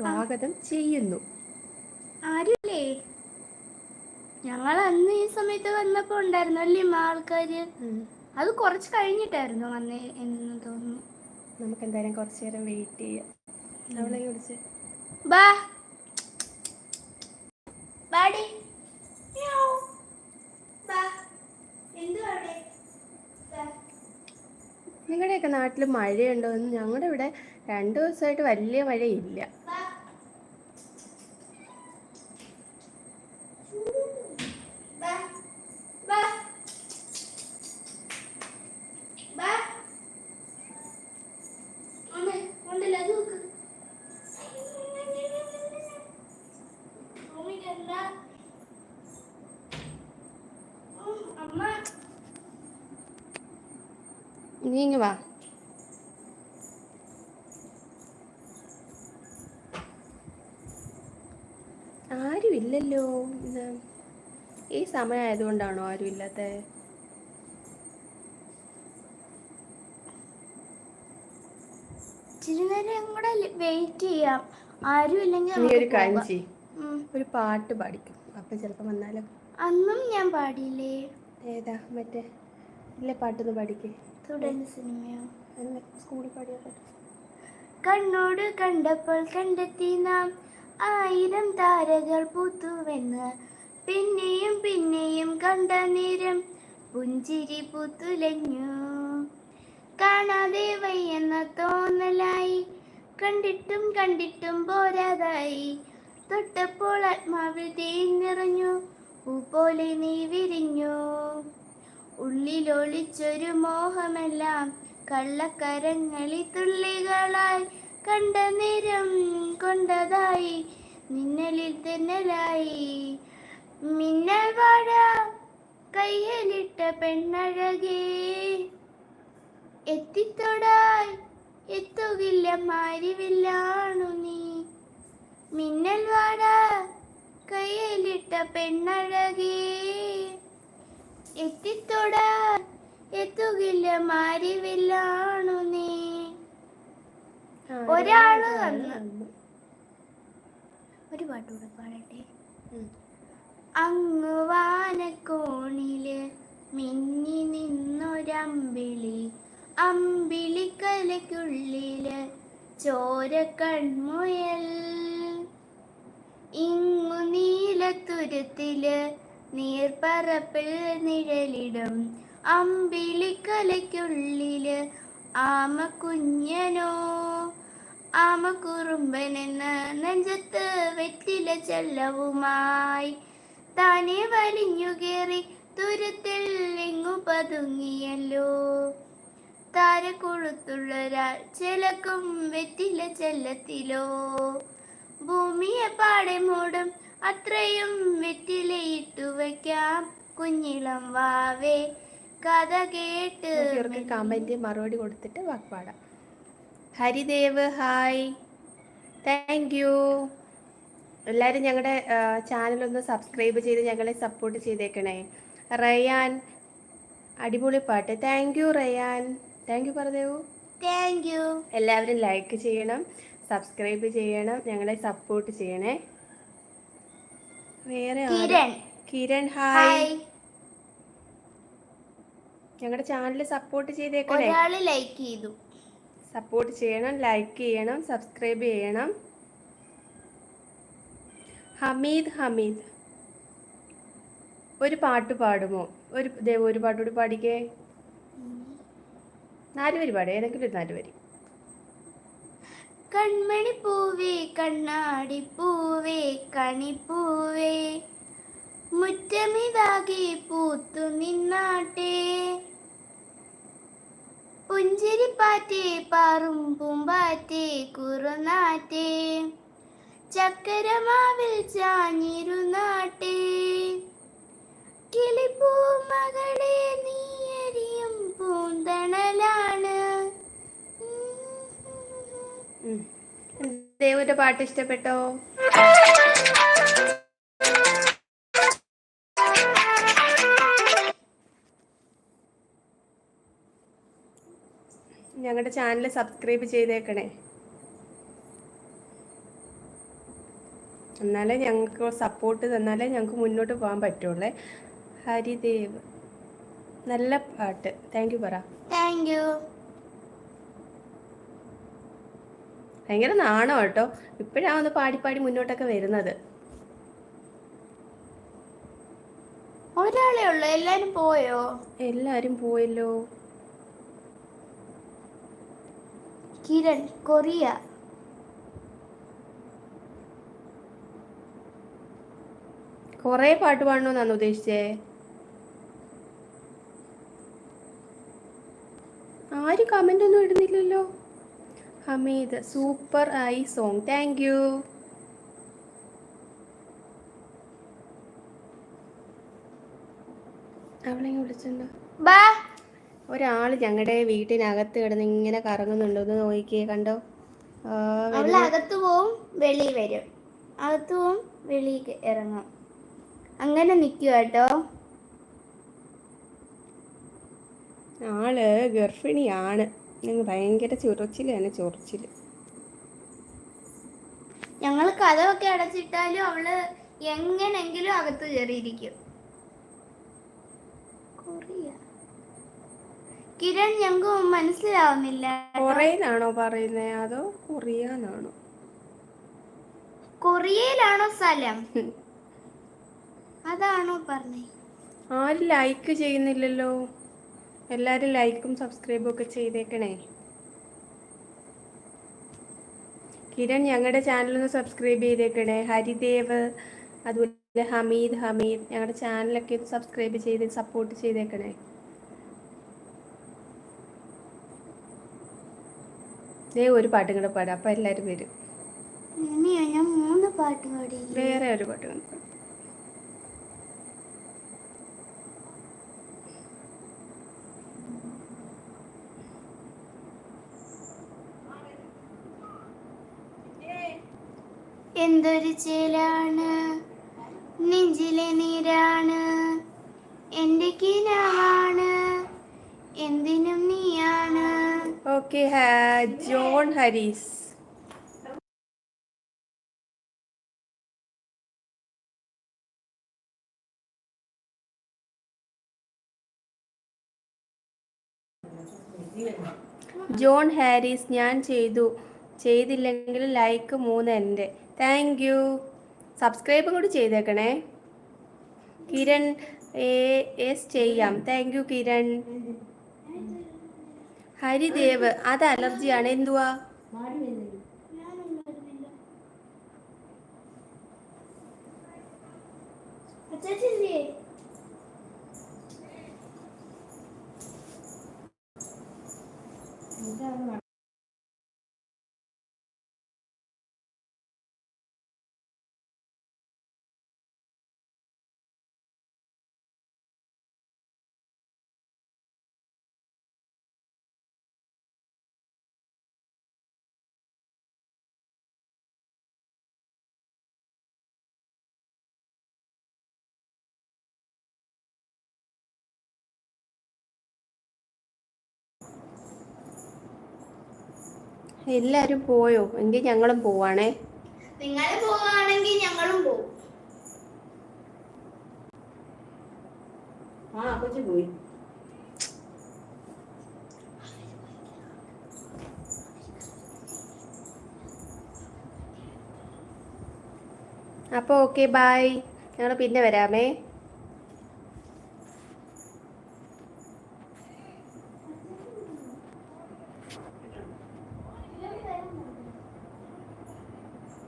സ്വാഗതം ചെയ്യുന്നു. ആരുല്ലേ? ഞങ്ങൾ അന്ന് ഈ സമയത്ത് വന്നപ്പോ ഉണ്ടായിരുന്നു അല്ലേ ആൾക്കാര്? അത് കുറച്ച് കഴിഞ്ഞിട്ടായിരുന്നു വന്നേ എന്ന് തോന്നുന്നു. നമുക്ക് എന്തായാലും കുറച്ചു നേരം വെയിറ്റ് ചെയ്യാം. അവളെ വിളിച്ച്. ബാ. ബാടി. നിങ്ങളുടെയൊക്കെ നാട്ടിൽ മഴയുണ്ടോ എന്ന് ഞങ്ങളുടെ ഇവിടെ രണ്ടു ദിവസമായിട്ട് വലിയ മഴയില്ല ബാ. ബാ. ബാ. ബാ. ഉണ്ട്, ഉണ്ടല്ലോ, അത് നോക്ക്. റൂമിൽ കയറണ്ട. ഉം, അമ്മ നീ ഇങ്ങ് വാ. ആരും ഇല്ലല്ലോ ഇത് ഈ സമയമായതുകൊണ്ടാണോ ആരും ഇല്ലാത്ത ഇച്ചിരി നേരം കൂടെ വെയിറ്റ് ചെയ്യാം. ആരും ഇല്ലെങ്കിൽ ഒരു ഉം. ഒരു പാട്ട് പാടിക്കും. അപ്പൊ ചിലപ്പോൾ വന്നാലോ. അന്നും ഞാൻ പാടിയില്ലേ? ഏതാ മറ്റേ? ഇല്ല പാട്ടൊന്ന് പാടിക്കേ. തുടർന്ന് സിനിമയോ? സ്കൂളിൽ പാടിയ കണ്ണോട് കണ്ടപ്പോൾ കണ്ടെത്തി നാം ആയിരം താരകൾ പൂത്തുവെന്ന്. പിന്നെയും പിന്നെയും കണ്ട നേരം പുഞ്ചിരി പൂത്തുലഞ്ഞു. കാണാതെ വയ്യെന്ന തോന്നലായി. കണ്ടിട്ടും കണ്ടിട്ടും പോരാതായി. തൊട്ടപ്പോൾ ആത്മാവിൽ തേൻ നിറഞ്ഞു പൂ പോലെ നീ വിരിഞ്ഞു. ഉള്ളിലൊളിച്ചൊരു മോഹമെല്ലാം കള്ളക്കരങ്ങളി തുള്ളികളായി കണ്ട നിരം കൊണ്ടതായി മിന്നലിൽ തെന്നലായി. മിന്നൽ വാഴ കയ്യിലിട്ട പെണ്ണഴകേ എത്തിത്തൊടായി എത്തുകില്ല മാരിവില്ലാണു നീ. മിന്നൽ വാഴ കയ്യിലിട്ട പെണ്ണഴകേ എത്തിത്തൊടാൻ എത്തുകില്ല മാരിവില്ലാണു നീ. ഒരാൾ വന്ന്. ഒരു പാട്ടുകൂടെ പാടട്ടെ. ഉം. അങ്ങ് വാനക്കോണിൽ മിന്നി നിന്നൊരമ്പിളി. അമ്പിളിക്കലയ്ക്കുള്ളിൽ ചോര കൺമുയൽ. ഇങ്ങു നീലത്തുരുത്തിൽ നീർപ്പറപ്പിൽ നിഴലിടും. അമ്പിളിക്കലയ്ക്കുള്ളിൽ ആമ കുഞ്ഞനോ ആമ കുറുമ്പനെന്ന് നെഞ്ചത്ത് വെറ്റില ചെല്ലവുമായി താനെ വലിഞ്ഞു കയറി തുരുത്തിൽ എങ്ങു പതുങ്ങിയല്ലോ. താരക്കൊഴുത്തുള്ളൊരാൾ ചിലക്കും വെറ്റില ചെല്ലത്തിലോ. ഭൂമിയെ പാടെ മൂടും അത്രയും വെറ്റിലയിട്ടു വയ്ക്കാം കുഞ്ഞിളം വാവേ കഥ കേട്ട് ഇവർക്ക് കമന്റ് മറുപടി കൊടുത്തിട്ട് വാക്പാടാം ഹരിദേവ് ഹായ്. താങ്ക് യു എല്ലാവരും ഞങ്ങളുടെ ചാനലൊന്ന് ഒന്ന് സബ്സ്ക്രൈബ് ചെയ്ത് ഞങ്ങളെ സപ്പോർട്ട് ചെയ്തേക്കണേ. റയാൻ അടിപൊളി പാട്ട്. Thank you Ryan. Thank you പറഞ്ഞേവു thank you എല്ലാവരും ലൈക്ക് ചെയ്യണം സബ്സ്ക്രൈബ് ചെയ്യണം ഞങ്ങളെ സപ്പോർട്ട് ചെയ്യണേ. വേറെ? കിരൺ. കിരൺ ഹായ്. ഞങ്ങളുടെ ചാനൽ സപ്പോർട്ട് ചെയ്തേക്കണേ ലൈക്ക് ചെയ്തു. സപ്പോർട്ട് ചെയ്യണം ലൈക്ക് ചെയ്യണം സബ്സ്ക്രൈബ് ചെയ്യണം. ഹമീദ് ഹമീദ്. ഒരു പാട്ട് പാടുമോ? ഒരു ദേ ഒരു പാട്ടുകൂടി പാടിക്കേ. നാല് വരി പാടേ ഏതെങ്കിലും ഒരു നാല് വരി. കൺമണി പൂവേ കണ്ണാടി പൂവേ കണിപ്പൂവേ മുറ്റമിതാകെ പൂത്തു നിന്നാട്ടെ. പുഞ്ചിരിപ്പാറ്റേ പാറും പൂമ്പാറ്റേ കുറുനാറ്റേ ചക്കരമാവിൽ ചാഞ്ഞിരുന്നാട്ടെ. കിളിപ്പൂ മകളെ നീയരിയും ദേവുവിന്റെ പാട്ട് ഇഷ്ടപ്പെട്ടോ? ഞങ്ങളുടെ ചാനൽ സബ്സ്ക്രൈബ് ചെയ്തേക്കണേ. എന്നാലേ ഞങ്ങൾക്ക് സപ്പോർട്ട് തന്നാലേ ഞങ്ങൾക്ക് മുന്നോട്ട് പോകാൻ പറ്റുള്ളേ. ഹരിദേവ് നല്ല പാട്ട്. താങ്ക് യു പറ. താങ്ക് യു ഭയങ്കര നാണോ കേട്ടോ. ഇപ്പോഴാണ് ഒന്ന് പാടി പാടി മുന്നോട്ടൊക്കെ വരുന്നത്. ഒരാളേ ഉള്ളൂ. എല്ലാരും പോയോ? എല്ലാരും പോയല്ലോ. കിരൺ കൊറിയ. കൊറേ പാട്ട് പാടണമെന്നാണ് ഉദ്ദേശിച്ചേ ആരും കമന്റ് ഒന്നും ഇടുന്നില്ലല്ലോ ഹമീദ് സൂപ്പർ ആയി സോങ്. താങ്ക് യു അവളെ വിളിച്ചിട്ടുണ്ടോ ബാ. ഒരാൾ ഞങ്ങളുടെ വീട്ടിനകത്ത് കിടന്ന് ഇങ്ങനെ കറങ്ങുന്നുണ്ടോ. ഒന്ന് നോക്കിയേ കണ്ടോ? അകത്ത് പോവും വെളി വരും. അകത്ത് പോവും വെളി ഇറങ്ങും. അങ്ങനെ നിൽക്കുക കേട്ടോ. ആൾ ഗർഭിണിയാണ്. ഞങ്ങൾ ഭയങ്കര ചൊറച്ചിലാണ് ചൊറിച്ചിൽ ഞങ്ങൾ കഥമൊക്കെ അടച്ചിട്ടാലും അവൾ എങ്ങനെങ്കിലും അകത്ത് കയറിയിരിക്കും. കിരൺ ഞങ്ങൾക്ക് മനസ്സിലാവുന്നില്ല. കൊറേന്നാണോ പറയുന്നത് അതോ കൊറിയാന്നാണോ കൊറിയയിലാണോ സ്ഥലം? അതാണോ പറഞ്ഞേ. ആരും ലൈക്ക് ചെയ്യുന്നില്ലല്ലോ. എല്ലാവരും ലൈക്കും സബ്സ്ക്രൈബും ഒക്കെ ചെയ്തേക്കണേ. കിരൺ ഞങ്ങളുടെ ചാനലൊന്ന് സബ്സ്ക്രൈബ് ചെയ്തേക്കണേ. ഹരിദേവ് അതുപോലെ ഹമീദ് ഹമീദ് ഞങ്ങളുടെ ചാനലൊക്കെ ഒന്ന് സബ്സ്ക്രൈബ് ചെയ്ത് സപ്പോർട്ട് ചെയ്തേക്കണേ. ദേ ഒരു പാട്ടും കൂടെ പാടാം. അപ്പം എല്ലാവരും വരും. ഞാൻ മൂന്ന് പാട്ട് പാടി വേറെ ഒരു പാട്ടും കൂടെ എന്തൊരു ചേലാണ്? നെഞ്ചിലെ നീരാണ്. എന്റെ കിനാവാണ്. എന്തിനും നീയാണ്. Okay John Haris. John Haris ഞാൻ ചെയ്തു. ചെയ്തില്ലെങ്കിൽ ലൈക്ക് മൂന്ന് എന്റെ താങ്ക് യു സബ്സ്ക്രൈബും കൂടി ചെയ്തേക്കണേ. കിരൺ എസ് ചെയ്യാം. Thank you Kiran. ഹരിദേവ് അത് അലർജിയാണ് എന്തുവാ? എല്ലാവരും പോയോ? എങ്കിൽ ഞങ്ങളും പോവാണേ. നിങ്ങൾ പോവാണെങ്കിൽ ഞങ്ങളും പോവും. ആ കൊച്ചു പോയി. അപ്പോൾ ഓക്കെ ബായ് ഞങ്ങൾ പിന്നെ വരാമേ.